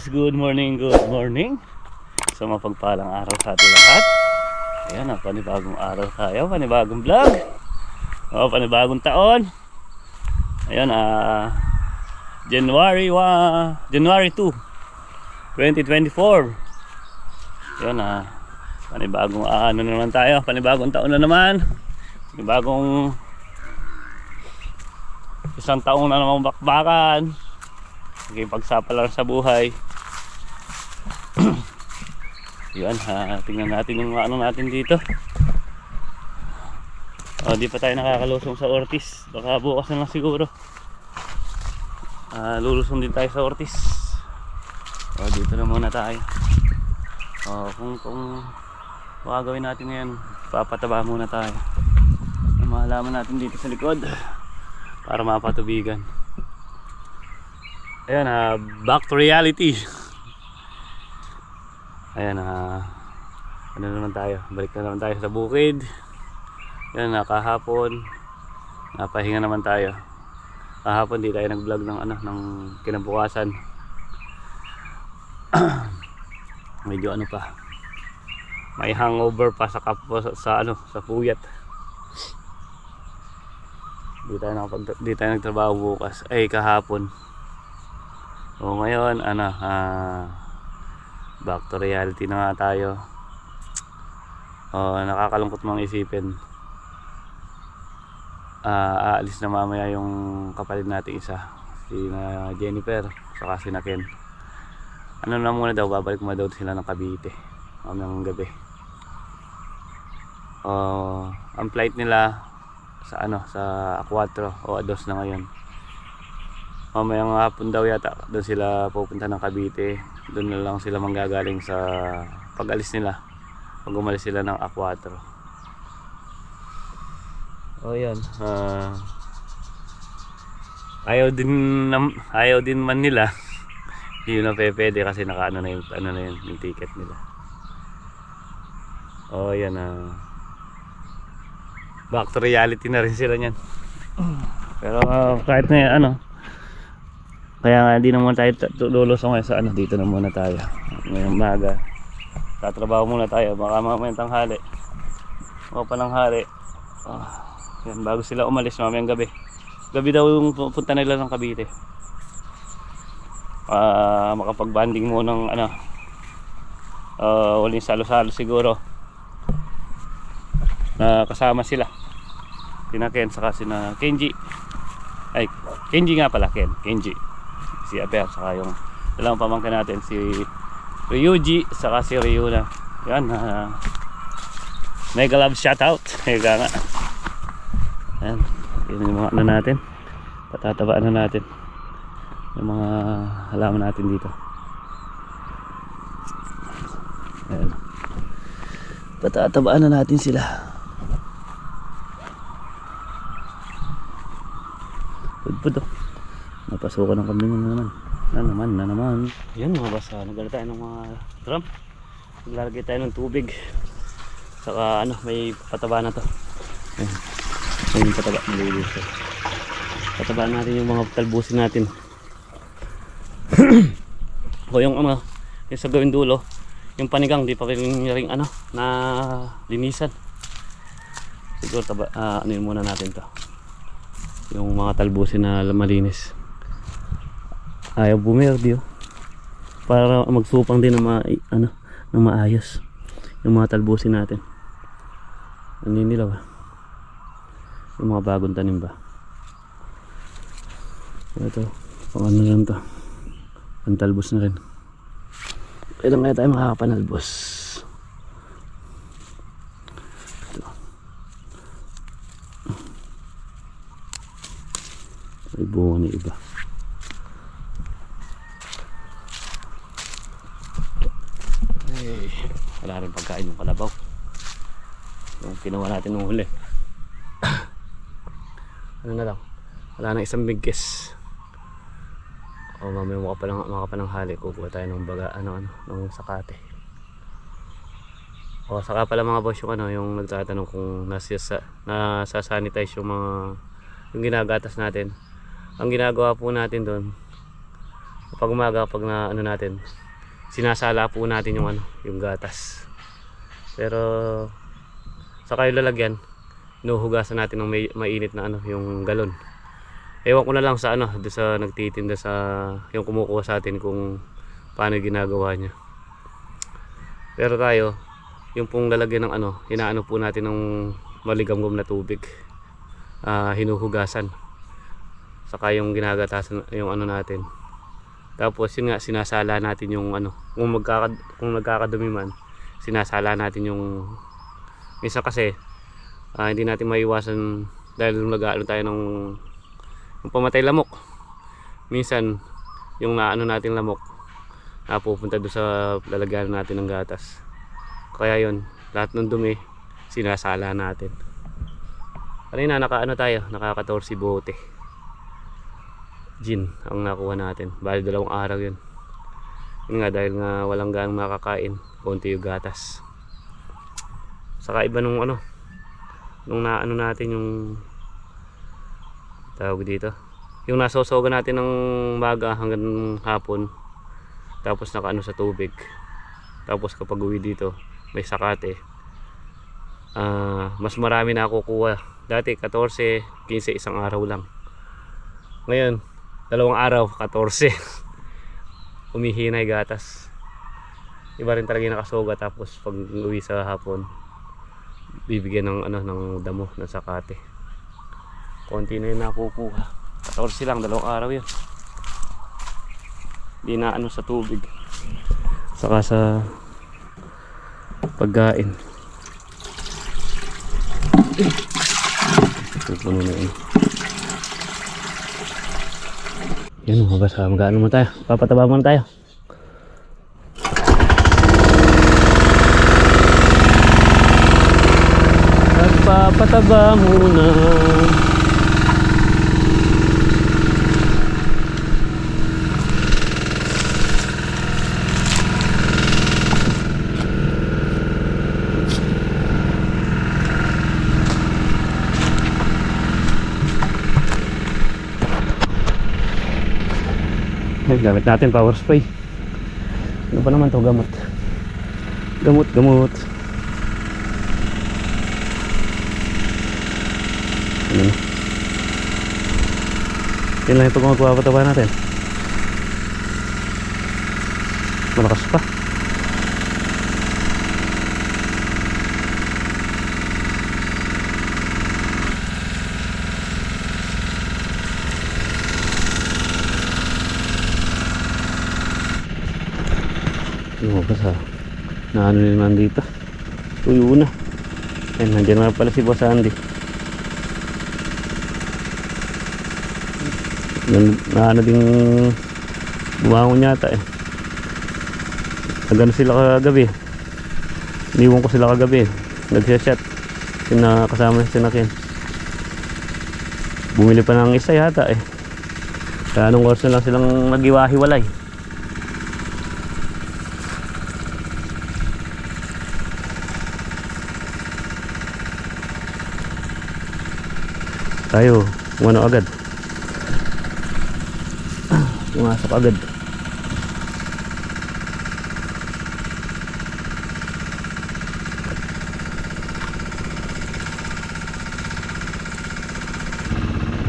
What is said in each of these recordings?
boss, good morning, good morning. So mapagpalang araw sa ating lahat. Ayan, ah, panibagong araw tayo, panibagong vlog. O, panibagong taon. Ayan, ah, January 1, January 2, 2024. Ayan, ah, panibagong ah, ano na naman tayo, panibagong taon na naman. Panibagong isang taong na namang bakbakan. Naging pagsapalaran sa buhay. Yun, ha, tingnan natin yung ano natin dito. Oh, di pa tayo nakakalusong sa Ortiz. Baka bukas na lang siguro. Ah, lulusong din tayo sa Ortiz. Oh, dito na muna tayo. Oh, kung kung baka gawin natin ngayon, papataba muna tayo. Ang natin dito sa likod para mapatubigan. Ayan, ah, back to reality. Ayan, ah, ano naman tayo? Balik na naman tayo sa bukid. Ayan, ah, kahapon. Napahinga naman tayo. Kahapon di tayo nag-vlog ng ano, ng kinabukasan. Medyo ano pa. May hangover pa sa kapwa sa, sa ano, sa puyat. Di tayo nakapag di tayo nagtrabaho bukas. Ay, kahapon. O ngayon, ano, ah, back to reality na nga tayo. O, nakakalungkot mong isipin. Ah, aalis na mamaya yung kapatid natin isa. Si na Jennifer, saka si na Ken. Ano na muna daw, babalik mo daw sila ng Cavite. Mamayang gabi. O, ang flight nila sa ano, sa A4 o A2 na ngayon mamayang hapon daw yata doon sila pupunta ng Cavite. Doon na lang sila manggagaling sa pag-alis nila pag umalis sila ng A4 oh yan ah, ayaw din ayaw din man nila. Hindi na pwede kasi naka ano na yung, ano na yun, yung ticket nila. Oh yan ah. Back to reality na rin sila niyan. Pero ah, kahit na yan, ano kaya nga di na muna tayo lulusong ngayon sa ano dito na muna tayo. Ngayong maga. Tatrabaho muna tayo baka mamayang tanghali. O pananghali. Ah, yan bago sila umalis mamayang gabi. Gabi daw yung punta nila ng Cavite. Ah, makapag-banding mo ng ano. Uh, waling salo-salo siguro. Na kasama sila. Sina Ken saka sina Kenji. Ay, Kenji nga pala Ken. Kenji si Aber saka yung dalawang pamangkin natin si Ryuji saka si Ryuna. Yan uh, mega love shoutout. Mega nga. Yan yun yung mga ano natin. Patatabaan na natin. Yung mga halaman natin dito. Yan. Patatabaan na natin sila. Pudpud oh napasukan ng kambing na naman na naman na naman. Yan mga basa nagdala tayo ng mga drum. Naglalagay tayo ng tubig. Saka ano may pataba na to. Ayun ayun yung pataba. Nililinis ko pataba natin yung mga talbusin natin. O yung ano yung sa gawin dulo yung panigang di pa rin ring ano na linisan. Siguro taba, ah, ano yun muna natin to. Yung mga talbusin na malinis ayaw bumerde oh. para magsupang din na ma ano na maayos yung mga talbusin natin. Naninilaw ah. yung mga bagong tanim ba? Ito pang ano lang to. Pantalbos na rin. Kailan kaya tayo makakapanalbos ito may bunga na iba Ay, wala rin pagkain yung kalabaw. Yung huli. ano na lang? Wala na isang bigkes. O mamaya mukha pa lang, mukha pa ng hali. Kukuha tayo ng baga, ano, ano, ng sakate. O saka pala mga boss yung ano, yung nagtatanong kung nasa, nasa-sanitize yung mga yung ginagatas natin. Ang ginagawa po natin doon, Pag umaga, pag na ano natin, sinasala po natin yung ano, yung gatas. Pero sa kayo lalagyan, inuhugasan natin ng may, mainit na ano, yung galon. Ewan ko na lang sa ano, sa nagtitinda sa yung kumukuha sa atin kung paano ginagawa niya. Pero tayo, yung pong lalagyan ng ano, inaano po natin ng maligamgam na tubig. Ah, hinuhugasan. Saka yung ginagatasan yung ano natin. Tapos yun nga sinasala natin yung ano, kung magkaka kung nagkakadumi man, sinasala natin yung minsan kasi ah, hindi natin maiwasan dahil nag-aano tayo ng yung pamatay lamok. Minsan yung naano natin lamok napupunta doon sa lalagyan natin ng gatas. Kaya yun, lahat ng dumi sinasala natin. Kanina nakaano tayo, naka 14 bote. Gin ang nakuha natin. Bali dalawang araw yun. Yun nga dahil nga walang ganong makakain, konti yung gatas. Saka nung ano, nung naano natin yung tawag dito. Yung nasosoga natin ng maga hanggang hapon. Tapos nakaano sa tubig. Tapos kapag uwi dito, may sakate. Ah, mas marami na ako kuha. Dati 14, 15 isang araw lang. Ngayon, dalawang araw, 14. Umihinay gatas. Iba rin talaga yung nakasoga tapos pag uwi sa hapon, bibigyan ng ano ng damo ng sakate. Konti na yung nakukuha. 14 lang, dalawang araw yun. Di na ano sa tubig. Saka sa pagkain. Pupuno na yun. Yan mga basa, mag-ano muna tayo. Papataba muna tayo. Papataba muna. Ay, gamit natin power spray. Ano ba naman to gamot? Gamot, gamot. Ano na? Yan lang kung magpapataba natin. Malakas pa. Lumabas ha. Na ano naman dito. Tuyo na. Ayun, nandiyan na pala si Boss Andy. Na, na ano ding bumangon yata eh. Nagano sila kagabi. Iniwan ko sila kagabi. Nagsashot. Sina, kasama si Sinakin. Bumili pa ng isa yata eh. Kaya anong oras na lang silang nagiwahiwalay. tayo umano agad pumasok agad.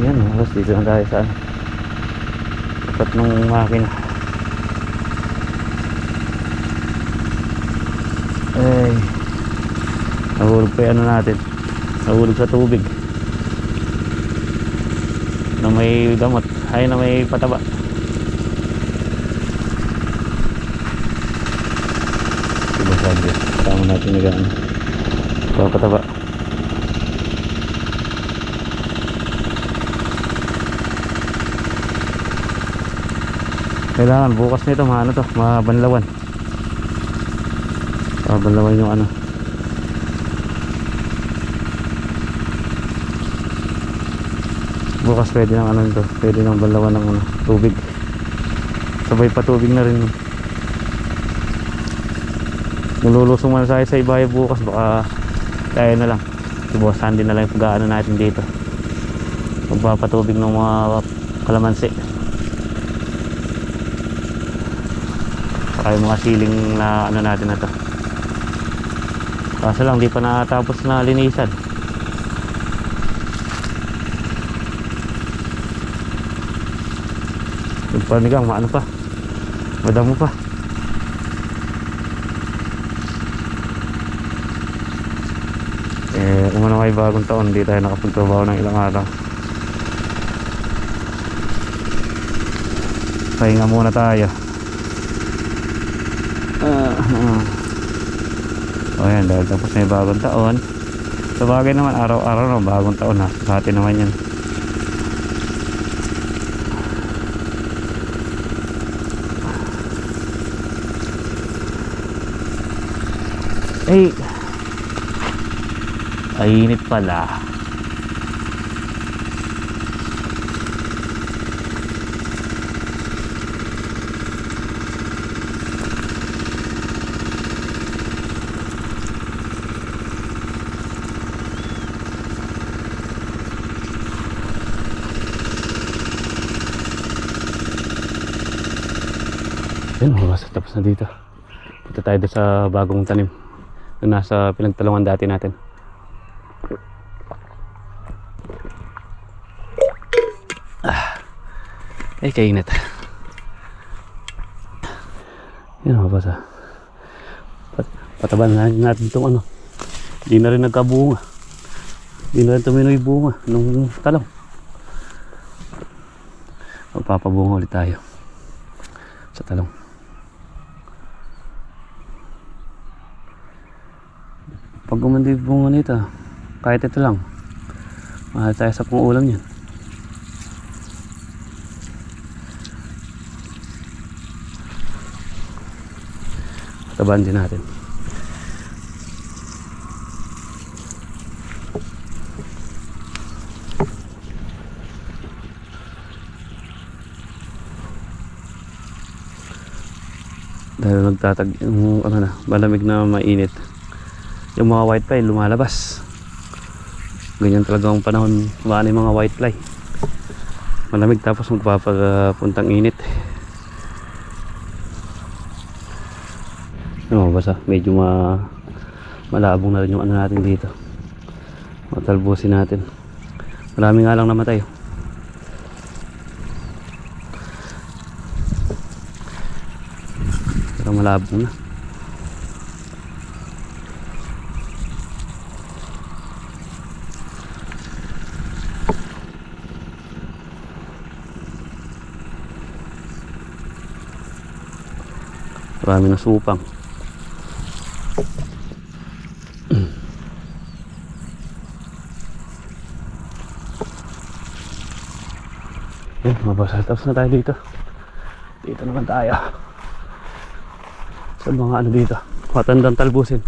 Yan halos dito na tayo sa tapat ng makina. Ay nahulog pa yung ano natin. Nahulog sa tubig. Na may gamot. Ay na may pataba diba sabi kasama natin nag ano papataba kailangan bukas nito maano to mabanlawan mabanlawan yung ano. Bukas pwede ng ano nito pwede ng balawan ng ano, tubig. Sabay pa tubig na rin nululusong man tayo sa ibahay bukas baka kaya na lang si boss Andy na lang yung pag natin dito magpapatubig ng mga kalamansi Saka yung mga ceiling na ano natin na to. Kaso lang, di pa natapos na linisan. Yung panigang, maano pa. Madamo pa. Eh, kung ano may bagong taon, hindi tayo nakapagtrabaho ng ilang araw. Pahinga muna tayo. Ah, ah. O yan, dahil tapos yung bagong taon. Sa bagay naman, araw-araw na bagong taon na. Sa atin naman yan. Ay, ay init pala. Ayun, oras tapos na dito. Punta tayo sa bagong tanim. Doon nasa pinagtalungan dati natin. Ay, kainit. Yan mga basa. Pat pataban na natin itong ano. Hindi na rin nagkabunga. Hindi na rin tuminoy bunga nung talong. Magpapabunga ulit tayo sa talong. Pag umandi bunga nito, kahit ito lang, mahal tayo sa pang ulam yan. Taban din natin. Dahil nagtatag yung ano na, malamig na mainit. Yung mga white fly lumalabas. Ganyan talaga ang panahon. Wala mga white fly. Malamig tapos magpapapuntang init basta medyo ma malabong na rin yung ano natin dito. Matalbusin natin. Marami nga lang namatay pero malabong na. Marami na supang. Mabasa. Tapos na tayo dito. Dito naman tayo. Sa mga ano dito. Matandang talbusin.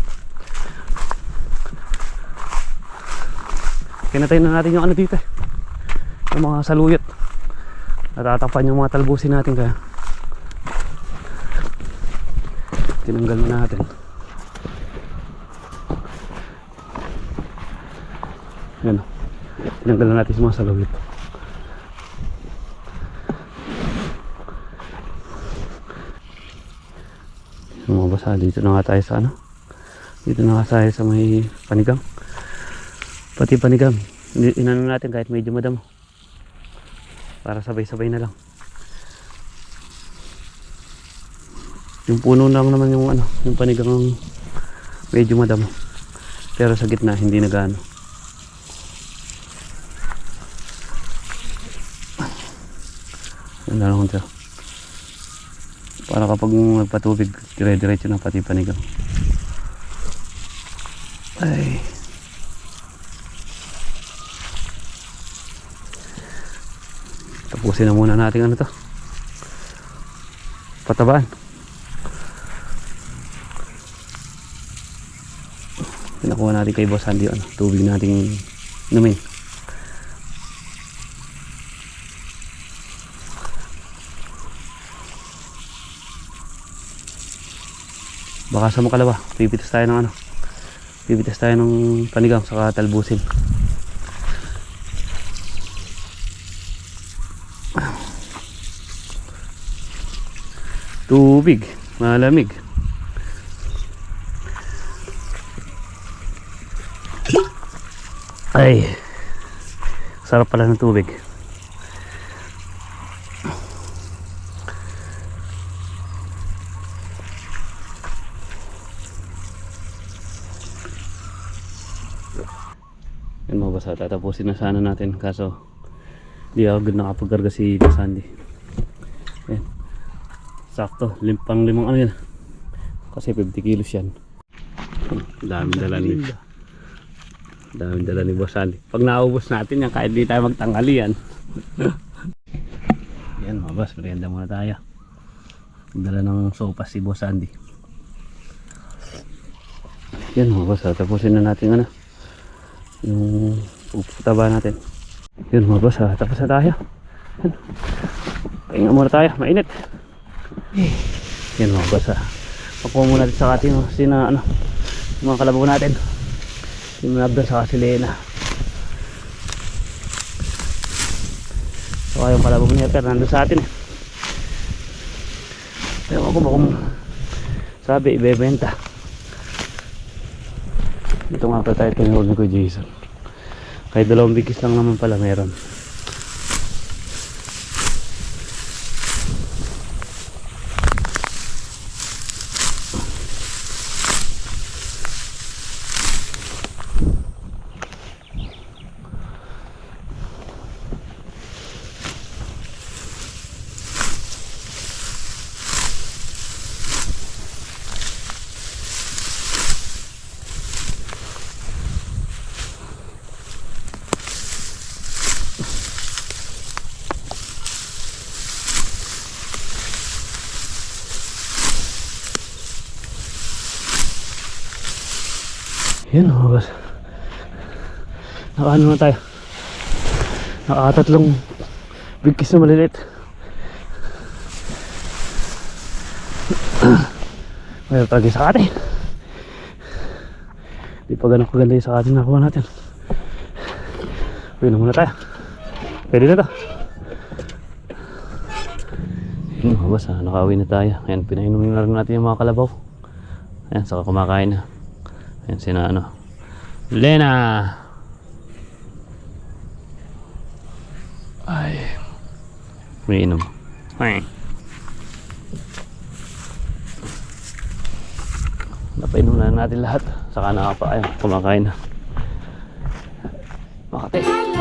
Kinatay na natin yung ano dito eh. Yung mga saluyot. Natatapan yung mga talbusin natin kaya. tinanggal na natin yan o tinanggal na natin yung mga salawit basa dito na nga tayo sa ano dito na nga tayo sa may panigang pati panigang inano natin kahit medyo madamo para sabay sabay na lang Yung puno lang naman yung ano, yung panigang medyo madamo. Pero sa gitna hindi nagano. Yan na lang siya. Para kapag nagpatubig, dire-diretso na pati panigang. Ay. Tapusin na muna natin ano to. Patabaan. Pinakuha natin kay Boss Andy ano, tubig nating inumin. Baka sa makalawa, pipitas tayo ng ano. Pipitas tayo ng panigang sa talbusin. Tubig. Malamig. Ay. Sarap pala ng tubig. Basa, tatapusin na sana natin kaso di agad nakapagkarga si Boss Andy. Yan. Sakto, limpang limang ano yan. Kasi 50 kilos yan. Daming dala ni Daming dala ni Boss Andy. Pag naubos natin yan, kahit di tayo magtanghali yan. yan mga boss, merienda muna tayo. Dala ng sopas si Boss Andy. Yan mga boss, tapusin na natin ano yung puputaba natin. Yun mga boss, ah, tapos na tayo. Pahinga muna tayo, mainit. Yan mga boss, ah. Pakuha muna natin sa ating sina, ano, mga kalabaw natin. Yung Nabda sa si Lena. So yung kalabaw niya, pero nandun sa atin eh. Ewan ko ba kung sabi, ibebenta. Ito nga pala tayo ni ko Jason. Kahit dalawang bigis lang naman pala meron. Yan mga boss. Nakaano na tayo. Nakatatlong bigkis na maliliit. Mayroon talaga sa atin. Di pa ganun kaganda yung sa atin nakuha natin. Uwi na muna tayo. Pwede na to. Yun mga boss, ah, nakauwi na tayo. Ayan, pinainom na rin natin yung mga kalabaw. Ayan, saka kumakain na. Ayan sina ano. Lena! Ay. May inom. Ay. Napainom na natin lahat. Saka nakapa, ayun, kumakain na. Makate.